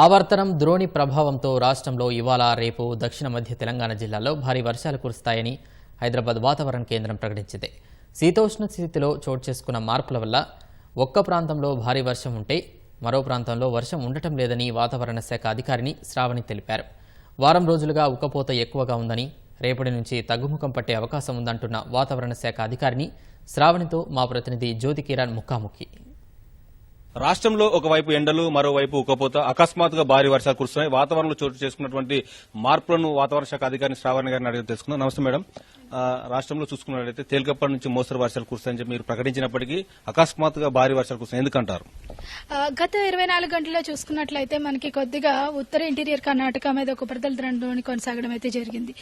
ఆవర్తనం ద్రోణి ప్రభావంతో రాష్ట్రంలో ఇవాళ రేపు దక్షిణ మధ్య తెలంగాణ జిల్లాలో భారీ వర్షాలు కురుస్తాయని హైదరాబాద్ వాతావరణ కేంద్రం ప్రకటించింది. శీతోష్ణ స్థితిలో చోటు చేసుకున్న మార్పుల వల్ల ఒక్క ప్రాంతంలో భారీ వర్షం ఉంటే మరో ప్రాంతంలో వర్షం ఉండటం లేదని వాతావరణ శాఖ అధికారిని శ్రావణి తెలిపారు. వారం రోజులుగా ఉక్కపోత ఎక్కువగా ఉందని రేపటి నుంచి తగ్గుముఖం పట్టే అవకాశం ఉందంటున్న వాతావరణ శాఖ అధికారిని శ్రావణితో మా ప్రతినిధి జ్యోతి కిరణ్ ముఖాముఖి. రాష్ట్రంలో ఒకవైపు ఎండలు మరోవైపు ఉక్కపోత అకస్మాత్తుగా భారీ వర్షాలు కురుస్తున్నాయి. వాతావరణంలో చోటు చేసుకున్నటువంటి మార్పులను వాతావరణ శాఖ అధికారిని శ్రావణ గారిని అడిగి తెలుసుకుందాం. నమస్తే మేడం. రాష్ట్రంలో చూసుకున్నట్లయితే తేలికప్పటి నుంచి మోస్తరు వర్షాలు కురుస్తాయని చెప్పి మీరు ప్రకటించినప్పటికీ అకస్మాత్తుగా భారీ వర్షాలు కురుస్తాయి ఎందుకంటారు? గత ఇరవై నాలుగు గంటల్లో చూసుకున్నట్లయితే మనకి కొద్దిగా ఉత్తర ఇంటీరియర్ కర్ణాటక మీద ఒక ఉపరితల ద్రోణి కొనసాగడం అయితే జరిగింది.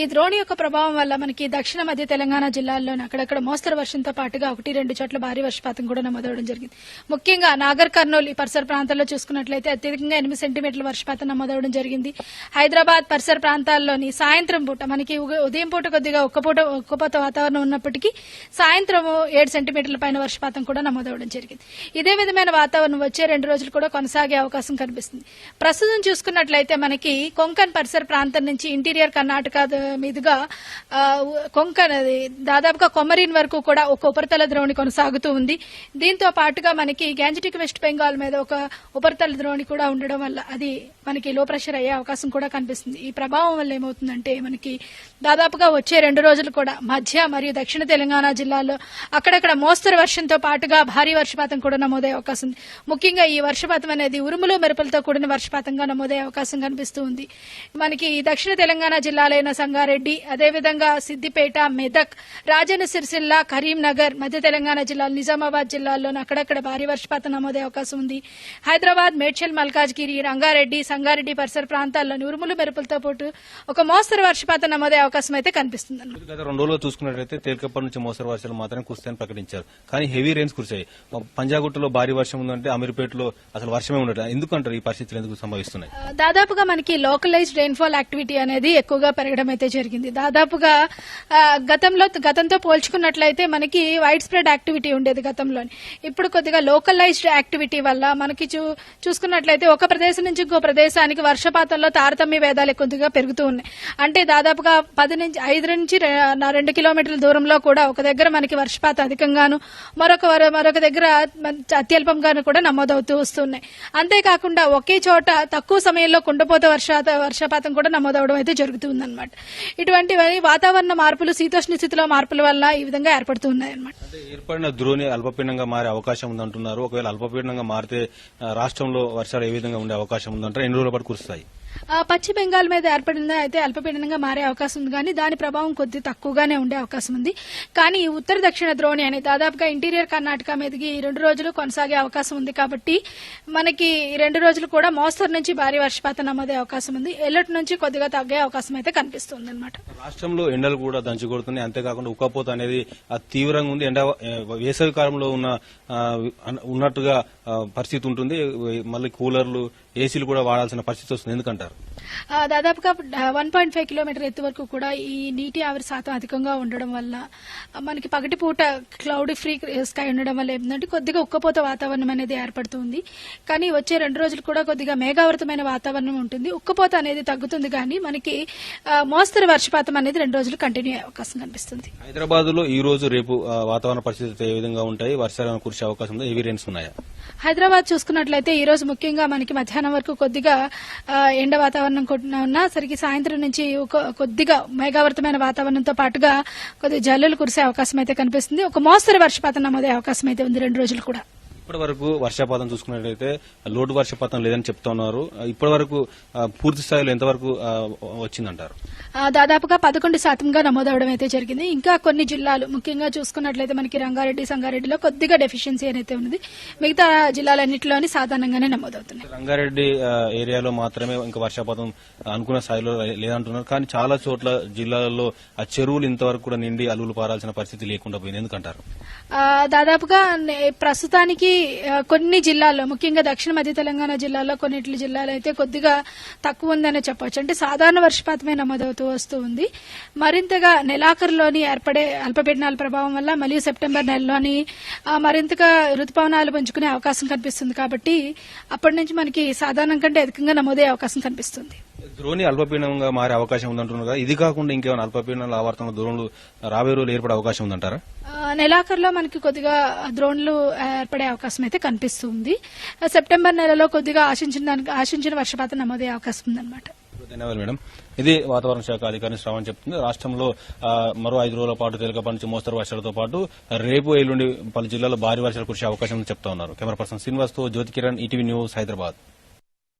ఈ ద్రోణి యొక్క ప్రభావం వల్ల మనకి దక్షిణ మధ్య తెలంగాణ జిల్లాల్లోని అక్కడక్కడ మోస్తరు వర్షంతో పాటుగా ఒకటి రెండు చోట్ల భారీ వర్షపాతం కూడా నమోదవడం జరిగింది. ముఖ్యంగా నాగర్ కర్నూలు ఈ పరిసర ప్రాంతాల్లో చూసుకున్నట్లయితే అత్యధికంగా ఎనిమిది సెంటీమీటర్ల వర్షపాతం నమోదవడం జరిగింది. హైదరాబాద్ పరిసర ప్రాంతాల్లోని సాయంత్రం పూట మనకి ఉదయం పూట కొద్దిగా ఒక్కపూట ఒక్కపోత వాతావరణం ఉన్నప్పటికీ సాయంత్రం ఏడు సెంటీమీటర్ల పైన వర్షపాతం కూడా నమోదవడం జరిగింది. ఇదే విధమైన వాతావరణం వచ్చే రెండు రోజులు కూడా కొనసాగే అవకాశం కనిపిస్తుంది. ప్రస్తుతం చూసుకున్నట్లయితే మనకి కొంకన్ పరిసర ప్రాంతం నుంచి ఇంటీరియర్ కర్ణాటక మీదుగా కొంకన్ అది దాదాపుగా కొమరిన్ వరకు కూడా ఒక ఉపరితల ద్రోణి కొనసాగుతూ ఉంది. దీంతో పాటుగా మనకి గ్యాంజటిక్ వెస్ట్ బెంగాల్ మీద ఒక ఉపరితల ద్రోణి కూడా ఉండడం వల్ల అది మనకి లో ప్రెషర్ అయ్యే అవకాశం కూడా కనిపిస్తుంది. ఈ ప్రభావం వల్ల ఏమవుతుందంటే మనకి దాదాపుగా వచ్చే రెండు రోజులు కూడా మధ్య మరియు దక్షిణ తెలంగాణ జిల్లాలో అక్కడక్కడ మోస్తరు వర్షంతో పాటుగా భారీ వర్షపాతం కూడా నమోదయ్యే అవకాశం ఉంది. ముఖ్యంగా ఈ వర్షపాతం అనేది ఉరుములు మెరుపులతో కూడిన వర్షపాతంగా నమోదయ్యే అవకాశం కనిపిస్తూ ఉంది. మనకి ఈ దక్షిణ తెలంగాణ జిల్లాలైన సంగారెడ్డి అదేవిధంగా సిద్దిపేట మెదక్ రాజన్న సిరిసిల్ల కరీంనగర్ మధ్య తెలంగాణ జిల్లాలు నిజామాబాద్ జిల్లాల్లోనూ అక్కడక్కడ భారీ వర్షపాతం నమోదయ్యే అవకాశం ఉంది. హైదరాబాద్ మేడ్చల్ మల్కాజ్గిరి రంగారెడ్డి సంగారెడ్డి పరిసర ప్రాంతాల్లోని ఉరుములు మెరుపులతో పాటు ఒక మోస్తరు వర్షపాతం నమోదయ్యే అవకాశం అయితే కనిపిస్తుంది గత రెండు రోజులు చూసుకున్నట్లయితే తేలికప్పటి నుంచి మోస్తరు వర్షాలు మాత్రమే కురుస్తాయని ప్రకటించారు. కానీ హెవీ రెయిన్స్ కురిశాయి. పంజాగుట్టలో భారీ వర్షం ఉందంటే అమీర్పేటలో అసలు వర్షమే ఉండట ఎందుకంటారు ఈ పరిస్థితులు ఎందుకు సంభవిస్తున్నాయి? దాదాపుగా మనకి లోకలైజ్డ్ రెయిన్ఫాల్ యాక్టివిటీ అనేది ఎక్కువగా పెరగడం అయితే జరిగింది. దాదాపుగా గతంలో గతంతో పోల్చుకున్నట్లయితే మనకి వైడ్ స్ప్రెడ్ యాక్టివిటీ ఉండేది గతంలోని. ఇప్పుడు కొద్దిగా లోకలైజ్డ్ యాక్టివిటీ వల్ల మనకి చూ చూసుకున్నట్లయితే ఒక ప్రదేశం నుంచి ఇంకో ప్రదేశానికి వర్షపాతంలో తారతమ్య భేదాలు కొద్దిగా పెరుగుతూ ఉన్నాయి. అంటే దాదాపుగా పది నుంచి ఐదు నుంచి రెండు కిలోమీటర్ల దూరంలో కూడా ఒక దగ్గర మనకి వర్షపాతం అధికంగాను మరొక మరొక దగ్గర అత్యల్పంగాను వర్షాలు కూడా నమోదవుతూ వస్తున్నాయి. అంతేకాకుండా ఒకే చోట తక్కువ సమయంలో కుండపోత వర్షాత వర్షపాతం కూడా నమోదవడం అయితే జరుగుతుందన్నమాట. ఇటువంటివి వాతావరణ మార్పులు శీతోష్ణ స్థితిలో మార్పుల వల్ల ఈ విధంగా ఏర్పడుతున్నాయి అన్నమాట ఏర్పడిన ద్రోణి అల్పపీడనంగా మారే అవకాశం ఉందంటున్నారు. ఒకవేళ అల్పపీడనంగా మారితే రాష్ట్రంలో వర్షాలు ఏ విధంగా ఉండే అవకాశం ఉందంటారు? ఎన్ని రోజుల పాటు కురుస్తాయి? పశ్చిమ బెంగాల్ మీద ఏర్పడిన అయితే అల్పపీడనంగా మారే అవకాశం ఉంది. కానీ దాని ప్రభావం కొద్ది తక్కువగానే ఉండే అవకాశం ఉంది. కానీ ఉత్తర దక్షిణ ద్రోణి అని దాదాపుగా ఇంటీరియర్ కర్ణాటక మీదకి ఈ రెండు రోజులు కొనసాగే అవకాశం ఉంది కాబట్టి మనకి రెండు రోజులు కూడా మోస్తరు నుంచి భారీ వర్షపాతం నమోదే అవకాశం ఉంది. ఎల్లటి నుంచి కొద్దిగా తగ్గే అవకాశం అయితే కనిపిస్తుంది అనమాట రాష్ట్రంలో ఎండలు కూడా దంచుకొడుతున్నాయి. అంతేకాకుండా ఉక్కపోత అనేది తీవ్రంగా ఉంది. ఎండ వేసవి కాలంలో ఉన్న ఉన్నట్టుగా పరిస్థితి ఉంటుంది. మళ్ళీ కూలర్లు ఏసీలు కూడా వాడాల్సిన పరిస్థితి వస్తుంది. ఎందుకంటారు? ఆ, దాదాపుగా వన్ పాయింట్ ఫైవ్ కిలోమీటర్ ఎత్తు వరకు కూడా ఈ నీటి ఆవిరి శాతం అధికంగా ఉండడం వల్ల మనకి పగటిపూట క్లౌడ్ ఫ్రీ స్కై ఉండడం వల్ల ఏంటంటే కొద్దిగా ఉక్కపోత వాతావరణం అనేది ఏర్పడుతుంది. కానీ వచ్చే రెండు రోజులు కూడా కొద్దిగా మేఘావృతమైన వాతావరణం ఉంటుంది. ఉక్కపోత అనేది తగ్గుతుంది కానీ మనకి మోస్తరు వర్షపాతం అనేది రెండు రోజులు కంటిన్యూ అయ్యే అవకాశం కనిపిస్తుంది. హైదరాబాద్లో ఈ రోజు రేపు వాతావరణ పరిస్థితులు ఏ విధంగా ఉంటాయి? వర్షాలు కురిసే అవకాశం ఉందా? హెవీ రెయిన్స్ ఉన్నాయా? హైదరాబాద్ చూసుకున్నట్లయితే ఈ రోజు ముఖ్యంగా మనకి మధ్యాహ్నం వరకు కొద్దిగా ఎండ వాతావరణం కొట్టిన ఉన్నా సరికి సాయంత్రం నుంచి ఒక- కొద్దిగా మేఘావృతమైన వాతావరణంతో పాటుగా కొద్దిగా జల్లులు కురిసే అవకాశం అయితే కనిపిస్తుంది. ఒక మోస్తరు వర్షపాతం నమోదే అవకాశం అయితే ఉంది రెండు రోజులు కూడా. ఇప్పటి వరకు వర్షపాతం చూసుకున్నట్లయితే లోటు వర్షపాతం లేదని చెప్తా ఉన్నారు ఇప్పటి వరకు పూర్తి స్థాయిలో ఎంతవరకు వచ్చిందంటారు? దాదాపుగా పదకొండు శాతంగా నమోదవడం అయితే జరిగింది. ఇంకా కొన్ని జిల్లాలు ముఖ్యంగా చూసుకున్నట్లయితే మనకి రంగారెడ్డి సంగారెడ్డిలో కొద్దిగా డెఫిషియన్సీ అనేది ఉన్నది. మిగతా జిల్లాలన్నింటిలోని సాధారణంగానే నమోదవుతున్నాయి. రంగారెడ్డి ఏరియాలో మాత్రమే ఇంకా వర్షపాతం అనుకున్న స్థాయిలో లేదంటున్నారు. కానీ చాలా చోట్ల జిల్లాలలో ఆ చెరువులు ఇంతవరకు కూడా నిండి అలుగులు పారాల్సిన పరిస్థితి లేకుండా పోయింది. ఎందుకంటారు? దాదాపుగా ప్రస్తుతానికి కొన్ని జిల్లాల్లో ముఖ్యంగా దక్షిణ మధ్య తెలంగాణ జిల్లాలో కొన్నిటి జిల్లాలో అయితే కొద్దిగా తక్కువ ఉందనే చెప్పొచ్చు. అంటే సాధారణ వర్షపాతమే నమోదవుతూ వస్తూ ఉంది. మరింతగా నెలాఖరులోని ఏర్పడే అల్పపీడనాల ప్రభావం వల్ల మరియు సెప్టెంబర్ నెలలోని మరింతగా రుతుపవనాలు పెంచుకునే అవకాశం కనిపిస్తుంది కాబట్టి అప్పటి నుంచి మనకి సాధారణం కంటే అధికంగా నమోదయ్యే అవకాశం కనిపిస్తుంది. ద్రోణి అల్పపీడనంగా మారే అవకాశం ఉందంటున్నారు కదా. ఇది కాకుండా ఇంకేమైనా అల్పపీడనాలు ఆవర్తన ద్రోణులు రాబోయే రోజులు ఏర్పడే అవకాశం ఉందంటారా? నెలాఖరులో మనకి కొద్దిగా ద్రోణులు ఏర్పడే అవకాశం అయితే కనిపిస్తుంది. సెప్టెంబర్ నెలలో కొద్దిగా ఆశించిన దానికి ఆశించిన వర్షపాతం నమోదయ్యే అవకాశం ఉందన్నమాట. ధన్యవాదాలు మేడం. ఇది వాతావరణ శాఖ అధికారి శ్రావణ్ చెప్తుంది. రాష్ట్రంలో మరో ఐదు రోజుల పాటు తేలికపాటి నుంచి మోస్తరు వర్షాలతో పాటు రేపు ఎల్లుండి పలు జిల్లాల్లో భారీ వర్షాలు కురిసే అవకాశం చెప్తా ఉన్నారు. కెమెరా పర్సన్ శ్రీనివాస్తో జ్యోతి కిరణ్ ఈటీవీ న్యూస్ హైదరాబాద్.